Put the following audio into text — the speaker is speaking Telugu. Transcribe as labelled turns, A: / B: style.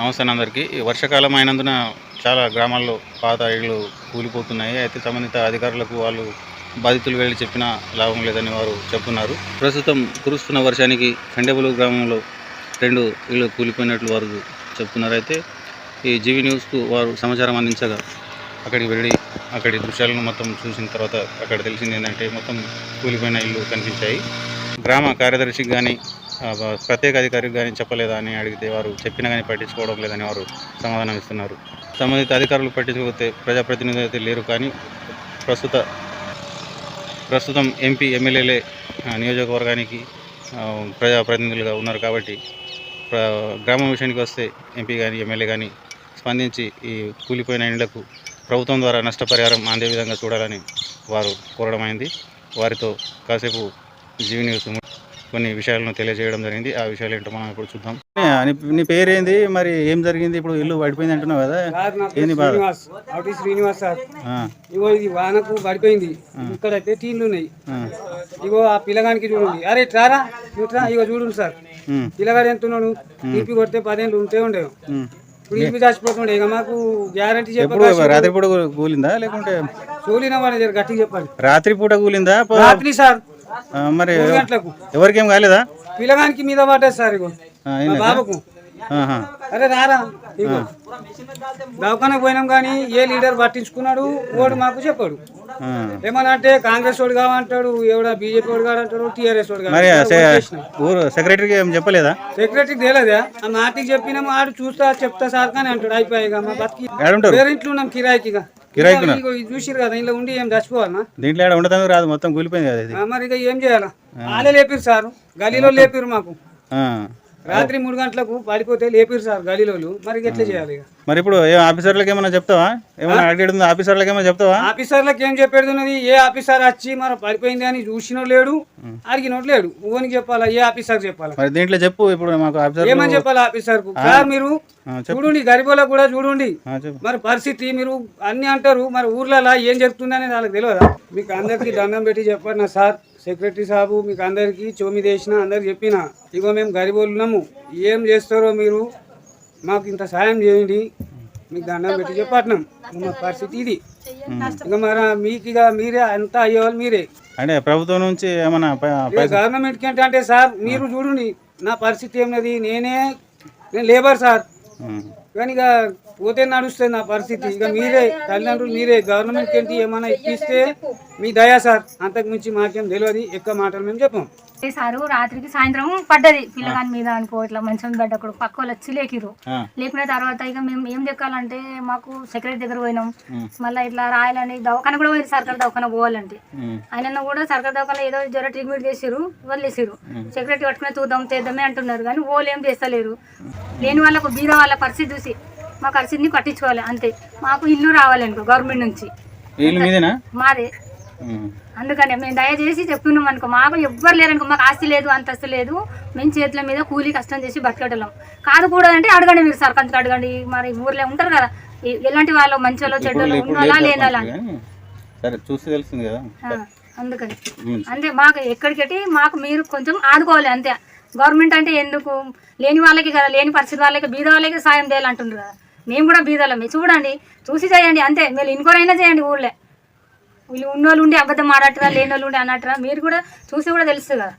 A: నమస్తే అందరికీ. ఈ వర్షాకాలం అయినందున చాలా గ్రామాల్లో పాత ఇళ్ళు కూలిపోతున్నాయి. అయితే సంబంధిత అధికారులకు వాళ్ళు బాధితులు వెళ్ళి చెప్పినా లాభం లేదని వారు చెప్తున్నారు ప్రస్తుతం కురుస్తున్న వర్షానికి ఖండేబులు గ్రామంలో రెండు ఇళ్ళు కూలిపోయినట్లు వారు చెప్తున్నారు అయితే ఈ జీవీ న్యూస్కు వారు సమాచారం అందించగా అక్కడికి వెళ్ళి అక్కడి దృశ్యాలను మొత్తం చూసిన తర్వాత అక్కడ తెలిసింది ఏంటంటే మొత్తం కూలిపోయిన ఇల్లు కనిపించాయి. గ్రామ కార్యదర్శికి కానీ ప్రత్యేక అధికారికి కానీ చెప్పలేదా అని అడిగితే వారు చెప్పినా కానీ పట్టించుకోవడం లేదని వారు సమాధానం ఇస్తున్నారు. సంబంధిత అధికారులు పట్టించుకోతే ప్రజాప్రతినిధులు అయితే లేరు కానీ ప్రస్తుత ప్రస్తుతం ఎంపీ ఎమ్మెల్యేలే నియోజకవర్గానికి ప్రజాప్రతినిధులుగా ఉన్నారు కాబట్టి గ్రామం విషయానికి వస్తే ఎంపీ కానీ ఎమ్మెల్యే కానీ స్పందించి ఈ కూలిపోయిన ఇండ్లకు ప్రభుత్వం ద్వారా నష్టపరిహారం అందే విధంగా చూడాలని వారు కోరడం అయింది. వారితో కాసేపు జీవి న్యూస్ కొన్ని విషయాలను తెలియజేయడం జరిగింది. ఆ విషయాలు ఏంటో మనం ఇప్పుడు చూద్దాం. నీ నీ పేరేంది? మరి ఏం జరిగింది? ఇప్పుడు ఇల్లు పడిపోయింది అంటున్నావు కదా. ఏంది బాధ?
B: శ్రీనివాస్ అవుటి శ్రీనివాస్ సార్. ఇగో ఇది వానకు పడిపోయింది. ఇక్కడ అయితే టీన్లు ఉన్నాయి.
A: ఆ,
B: ఇగో ఆ పిల్లగానికి చూడండి. అరే ట్రారా? ఇట్రా ఇగో చూడండి సార్. పిల్లగాడు ఎంత ఉన్నాడు? తీపి కొడితే పదేళ్ళు ఉంటే ఉండేవి
A: ఉమ్.
B: ఇప్పుడు ఇవి చచ్చిపోతుండే ఇక మాకు గ్యారంటీ
A: రాత్రిపూట కూలిందా లేకుంటే?
B: వాడు జర గట్టిగా చెప్పాలి.
A: రాత్రిపూట కూలిందా
B: రాత్రి సార్.
A: మరి ఎవరికేం కాలేదా?
B: పిల్లగానికి మీద పడ్డది సార్ ఇగో. మా? బాబుకు. అరే రారా. ఇగో. దవాఖానకు పోయినాం కానీ ఏ లీడర్ పట్టించుకున్నాడు? ఓడు మాకు చెప్పాడు. ఏమన్నా అంటే కాంగ్రెస్ వాడు కావంటాడు ఎవడ బీజేపీ వాడు కాడంటాడు టీఆర్ఎస్ వాడు
A: మరి ఊరు సెక్రటరీకి ఏం చెప్పలేదా?
B: సెక్రటరీకి తెలియదా? ఆ మాటికి చెప్పినాము ఆడు చూస్తా చెప్తా సార్ కానీ అంటాడు. అయిపోయాయి మా బతికి.
A: ఏడుంటారు?
B: వేరే ఇంట్లో ఉన్నాం కిరాయికి ఇక.
A: కిరాయికి ఉన్నా?
B: ఇగో ఇది చూసిరు కదా ఇంట్లో ఉండి ఏం చచ్చిపోవాలనా
A: దీంట్లో ఏడ ఉండటానికి రాదు మొత్తం కూలిపోయింది కదా
B: మరి ఇక ఏం చేయాలా వాళ్ళే లేపిరు సార్ గలీలో లేపిరు మాకు. రాత్రి మూడు గంటలకు పడిపోతే లేపిరు సార్ గలీలోలు మరి ఎట్లా చేయాలి ఇక?
A: మరి ఇప్పుడు ఏ ఆఫీసర్లకు ఏమైనా చెప్తావా? ఏమైనా అడిగేది ఉందా? ఆఫీసర్లకు ఏమైనా చెప్తావా?
B: ఆఫీసర్లకు ఏం చెప్పేది ఉన్నది? ఏ ఆఫీసర్ వచ్చి మరి పడిపోయింది అని చూసినోడు లేడు అడిగినోడు లేడు. ఓనికి చెప్పాలా? ఏ ఆఫీసర్ చెప్పాలా?
A: మరి దీంట్లో చెప్పు ఇప్పుడు మాకు ఆఫీసర్
B: ఏమని చెప్పాలి ఆఫీసర్కు సార్ మీరు చూడండి గరిబోలకు కూడా చూడండి. మరి పరిస్థితి మీరు అన్ని అంటారు మరి ఊర్లలో ఏం జరుగుతుందని వాళ్ళకి తెలియదా? మీకు అందరికీ దండం పెట్టి చెప్పాను సార్. సెక్రటరీ సాబు మీకు అందరికీ చోమి చేసిన అందరికి చెప్పిన ఇగో మేము గరిబోళ్ళున్నాము ఏం చేస్తారో మీరు మాకు ఇంత సాయం చేయండి. మీకు దండం పెట్టి చెప్పట్నాం. మా పరిస్థితి ఇది. ఇక మరి మీకు ఇక మీరే అంతా అయ్యేవాళ్ళు మీరే.
A: అంటే ప్రభుత్వం నుంచి ఏమైనా ప-
B: ఇక గవర్నమెంట్కి ఏంటంటే అంటే సార్ మీరు చూడండి నా పరిస్థితి ఏమన్నది నేనే నేను లేబర్ సార్. కానీ ఇక పోతే నడుస్తుంది నా పరిస్థితి. ఇక మీరే తల్లిదండ్రులు మీరే గవర్నమెంట్ ఏంటి ఏమైనా ఇప్పిస్తే మీ దయా సార్. అంతకు మించి మాకేం తెలియదు. ఎక్కువ మాటలు మేము చెప్పాం.
C: సారు రాత్రికి సాయంత్రం పడ్డది. పిల్లగాని మీద అనుకో ఇట్లా మంచం బెడ్ అక్కడ పక్క వాళ్ళు వచ్చి లేకిరు. లేకున్న తర్వాత ఇక మేము ఏం చెక్కాలంటే మాకు సెక్రటరీ దగ్గర పోయినాం. మళ్ళీ ఇట్లా రాయాలని దవాఖాన కూడా పోయింది సర్కార్ దవాఖాన పోవాలంటే. ఆయన కూడా సర్కార్ దవాఖాన ఏదో జ్వర ట్రీట్మెంట్ చేసిరు వదిలేసిరు సెక్రటరీ పట్టుకుని చూద్దాం చేద్దామే అంటున్నారు. కానీ వాళ్ళు ఏం చేస్తలేరు. లేని వాళ్ళకు బీద వాళ్ళ పరిస్థితి చూసి మా పరిస్థితిని పట్టించుకోవాలి అంతే. మాకు ఇల్లు రావాలనుకో గవర్నమెంట్ నుంచి. మాదే. అందుకనే మేము దయచేసి చెప్తున్నాం అనుకో మాకు ఎవ్వరు లేరనుకో మాకు ఆస్తి లేదు అంతస్తు లేదు. మేము చేతుల మీద కూలీ కష్టం చేసి బతికేటోళ్ళం. కాదు కూడా అంటే అడగండి మీరు సర్పంచ్కి అడగండి మరి ఊర్లో ఉంటారు కదా ఎలాంటి వాళ్ళు మంచి వాళ్ళు చెడ్డ వాళ్ళు లేనాలా
A: సరే చూస్తే తెలుస్తుంది కదా.
C: అందుకని. అంతే మాకు ఎక్కడికటి మాకు మీరు కొంచెం ఆదుకోవాలి అంతే. గవర్నమెంట్ అంటే ఎందుకు? లేని వాళ్ళకి కదా లేని పరిస్థితి వాళ్ళకి బీద వాళ్ళకి సాయం చేయాలంటుండ్రు కదా. మేము కూడా బీదలమే. చూడండి చూసి చేయండి అంతే. మీరు ఇంకోరైనా చేయండి ఊళ్ళో. వీళ్ళు ఉన్నోళ్ళు ఉండి అబద్ధం ఆడటరా లేని వాళ్ళు ఉండి అన్నట్టురా మీరు కూడా చూసి కూడా తెలుస్తుంది కదా.